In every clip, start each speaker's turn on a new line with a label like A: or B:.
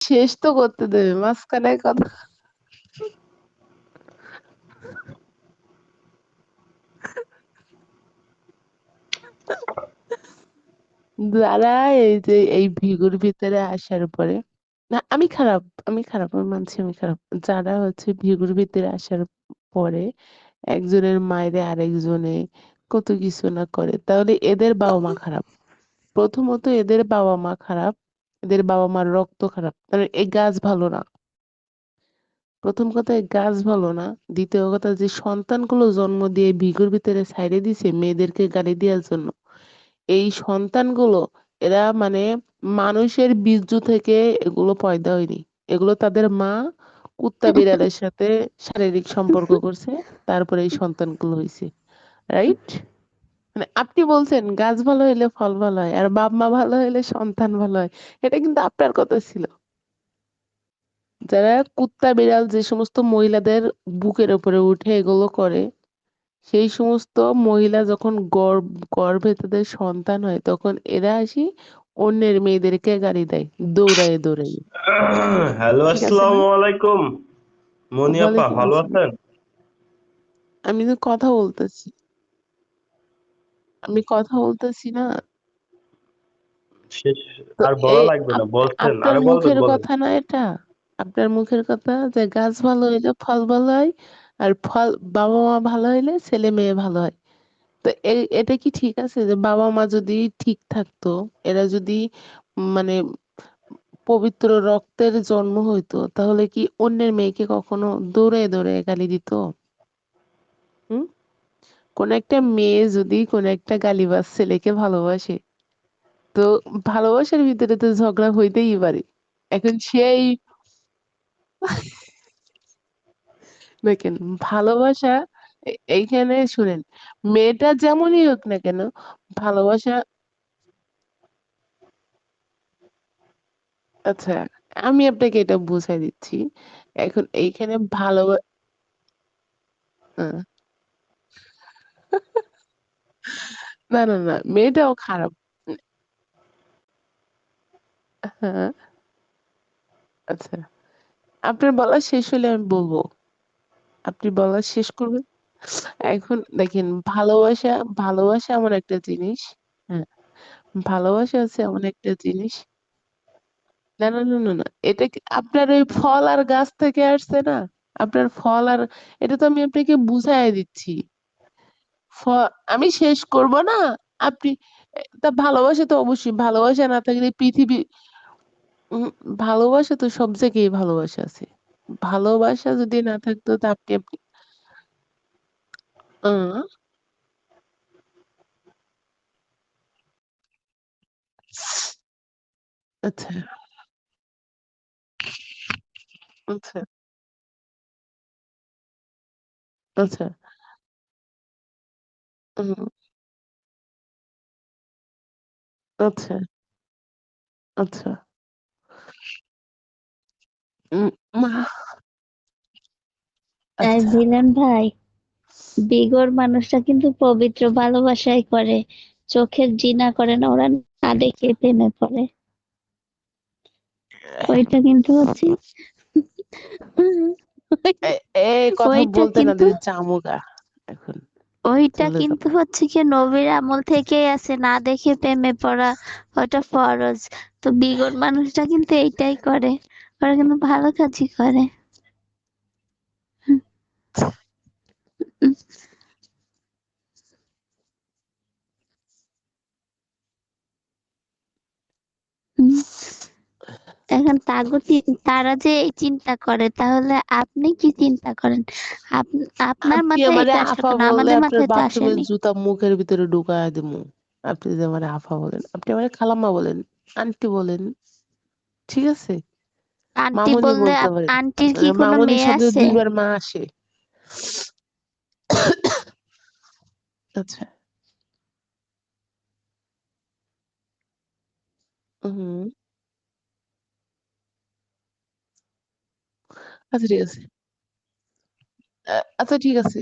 A: শেষ তো করতে দেবে, মাঝখানে কথা যারা এই যে, এই ভিগুর ভিতরে আসার পরে। না, আমি খারাপ আমি খারাপ, আমি মানছি আমি খারাপ। যারা হচ্ছে ভিগুর ভিতরে আসার পরে একজনের মায়েরে আরেকজনে কত কিছু না করে, তাহলে এদের বাবা মা খারাপ। প্রথমত এদের বাবা মা খারাপ এদের বাবা মার রক্ত খারাপ। কারণ এই গাছ ভালো না। প্রথম কথা গাছ ভালো না। দ্বিতীয় কথা, যে সন্তানগুলো জন্ম দিয়ে ভিগুর ভিতরে ছাইড়ে দিছে মেয়েদেরকে গালি দেওয়ার জন্য, এই সন্তানগুলো, এরা মানে মানুষের বীর্য থেকে এগুলো পয়দা হয়নি। এগুলো তাদের মা কুত্তা বিড়ালের সাথে শারীরিক সম্পর্ক করছে, তারপরে এই সন্তানগুলো হয়েছে রাইট মানে আপনি বলছেন গাছ ভালো হইলে ফল ভালো হয় আর বাপ মা ভালো হইলে সন্তান ভালো হয় এটা কিন্তু আপনার কথা ছিল। যারা কুত্তা বিড়াল যে সমস্ত মহিলাদের বুকের উপরে উঠে এগুলো করে সেই সমস্ত মহিলা যখন গর্ভ গর্ভে তাদের সন্তান হয় তখন এরা আসি অন্যের মেয়েদেরকে গাড়ি দেয় দৌড়ায় দৌড়ায়।
B: হ্যালো আসসালামু আলাইকুম। মনি আপা ভালো আছেন?
A: আমি তো কথা বলতেছি। আমি কথা বলতেছি না।
B: শেষ আর বলা লাগবে না
A: আপ-
B: বলছেন
A: আপনার মুখের কথা না এটা? আপনার মুখের কথা যে গাছ ভালো হইলে ফল ভালো হয় আর ফল বাবা মা ভালো হইলে ছেলে মেয়ে ভালো হয়। তো এটা কি ঠিক আছে যে বাবা মা যদি ঠিক থাকতো এরা যদি মানে পবিত্র রক্তের জন্ম হইতো তাহলে কি অন্যের মেয়েকে কখনো দৌড়ে দৌড়ে গালি দিত? হুম? কোন একটা মেয়ে যদি কোন একটা গালিবাজ ছেলেকে ভালোবাসে, তো ভালোবাসার ভিতরে তো ঝগড়া হইতেই পারে। এখন সেই দেখেন, ভালোবাসা এইখানে শুনেন, মেয়েটা যেমনই হোক না কেন, ভালোবাসা আচ্ছা আমি আপনাকে এটা বুঝাই দিচ্ছি। এখন এইখানে ভালোবাসা না না না মেয়েটাও খারাপ হ্যাঁ আচ্ছা। আপনার বলা শেষ হলে আমি বলব। আপনি বলা শেষ করবেন। এখন দেখেন, ভালোবাসা ভালোবাসা এমন একটা জিনিস হ্যাঁ। ভালোবাসা আছে এমন একটা জিনিস। না না না না না। এটা কি আপনার ওই ফল আর গাছ থেকে আসছে না? আপনার ফল আর, এটা তো আমি আপনাকে বুঝাই দিচ্ছি। আমি শেষ করব না? আপনি, তা ভালোবাসা তো অবশ্যই, ভালোবাসা না থাকলে পৃথিবী ভালোবাসা তো সব জায়গায় ভালোবাসা আছে। ভালোবাসা যদি না থাকতো তা আপনি আপনি আচ্ছা। আচ্ছা। আচ্ছা। হুম, আচ্ছা। আচ্ছা। উম, আচ্ছা।
C: ভিলেন ভাই বিগর মানুষটা কিন্তু পবিত্র ভালোবাসাই করে। চোখের জিনা করে না ওরা না দেখে প্রেমে পড়ে। ওইটা কিন্তু হচ্ছে
A: এ- এই কথা
C: ওইটা
A: বলতে না
C: কিন্তু
A: চামুগা এখন।
C: ওইটা কিন্তু হচ্ছে কি নবীর আমল থেকেই আছে না দেখে প্রেমে পড়া ওটা ফরজ। তো বিগত মানুষটা কিন্তু এইটাই করে ওরা কিন্তু ভালো কাজই করে হুম। তাগো তারা যে এই চিন্তা করে তাহলে আপনি কি চিন্তা করেন? আপ- আপনার মাথায় আমাদের মাথায় তো আসেনি।
A: জুতা মুখের ভিতরে ঢুকায় দিমু আপনি যে আমারে আফা বলেন আপনি আমারে খালাম্মা বলেন আন্টি বলেন ঠিক আছে?
C: আন্টি বললে
A: বলতে
C: আন্টির কি কোনো মেয়ে
A: শব্দে
C: আছে
A: দুইবার মা আসে। আচ্ছা। হুম আচ্ছা ঠিক আছে। আচ্ছা ঠিক আছে।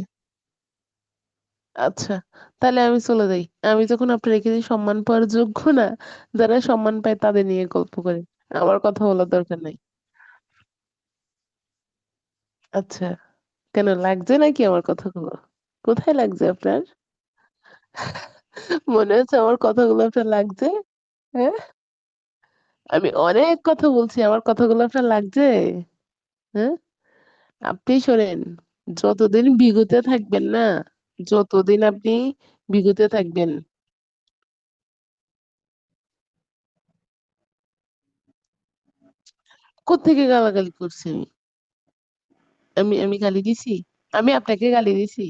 A: আচ্ছা তাহলে আমি চলে যাই। আমি যখন আপনার এখানে সম্মান পাওয়ার যোগ্য না, যারা সম্মান পায় তাদের নিয়ে গল্প করে। আমার কথা বলার দরকার নাই। আচ্ছা কেন, লাগছে নাকি আমার কথাগুলো? কোথায় লাগছে আপনার? মনে হচ্ছে আমার কথাগুলো আপনার লাগছে। হ্যাঁ? আমি অনেক কথা বলছি, আমার কথাগুলো আপনার লাগছে? হ্যাঁ? আপনি শোনেন, যতদিন বিগতে থাকবেন না, যতদিন আপনি বিগতে থাকবেন। কোত্থেকে গালাগালি করছি আমি? আমি আমি গালি দিছি? আমি আপনাকে গালি দিছি?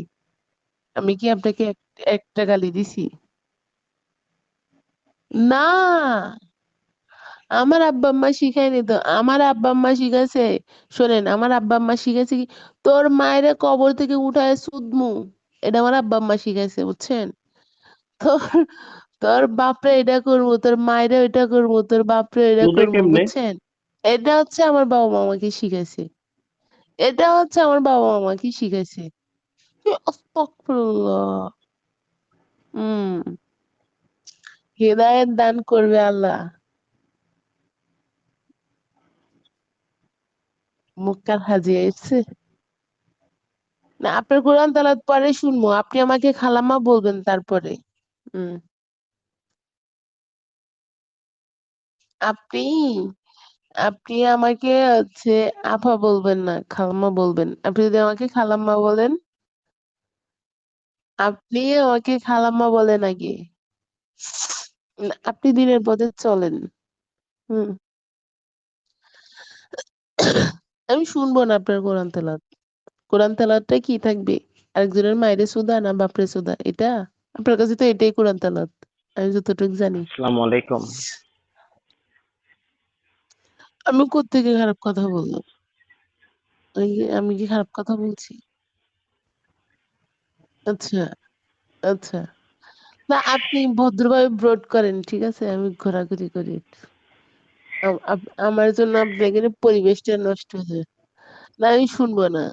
A: আমি কি আপনাকে এক- একটা গালি দিছি? না! আমার আব্বা আম্মা শিখায়নি তো। আমার আব্বা আম্মা শিখাছে শোনেন আমার আব্বা আম্মা শিখাছে কি তোর মায়ের কবর থেকে উঠায় সুদমু এটা আমার আব্বা আম্মা শিখাইছে বুঝছেন? তোর তোর বাপরে এটা করব তোর মায়েরা এটা করব তোর বাপরে এটা করব বুঝছেন? এটা হচ্ছে আমার বাবা মা আমাকে শিখাইছে। এটা হচ্ছে আমার বাবা মা আমাকে শিখাইছে হুম। হেদায়েত দান করবে আল্লাহ। মুক্কার হাজিয়ে এসছে না, আপনার কোরআন তালাত পরে শুনব। আপনি আমাকে খালাম্মা বলবেন তারপরে। আপনি আপনি আমাকে হচ্ছে আফা বলবেন না, খালাম্মা বলবেন। আপনি যদি আমাকে খালাম্মা বলেন, আপনি আমাকে খালাম্মা বলেন আগে। আপনি দিনের পথে চলেন। হুম। আমি শুনব না আপনার কোরআন তেলাওয়াত। কোরআন তেলাওয়াতটা কি থাকবে? আরেকজনের মায়েরে সুদা না বাপরে সুদা? এটা? আপনার কাছে তো এটাই কোরআন তেলাওয়াত আমি যতটুকু জানি।
D: আসসালামু আলাইকুম।
A: আমি কোত্থেকে খারাপ কথা বললাম? আমি কি আমি কি খারাপ কথা বলছি? আচ্ছা আচ্ছা। না আপনি ভদ্রভাবে ব্রড করেন ঠিক আছে? আমি ঘোরাঘুরি করি আপ- আমার জন্য এখানে পরিবেশটা নষ্ট হয়েছে। না আমি শুনব না।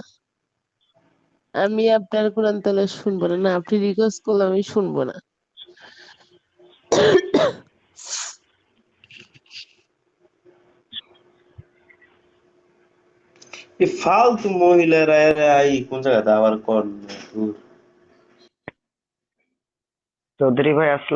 A: আমি আপনার কোরআন তালা শুনব না। না আপনি রিকোয়েস্ট করলে আমি শুনব না।
B: ফালতু মহিলারা এই কোন জায়গাতে আবার কর
D: চৌধুরী ভাই আসসালাম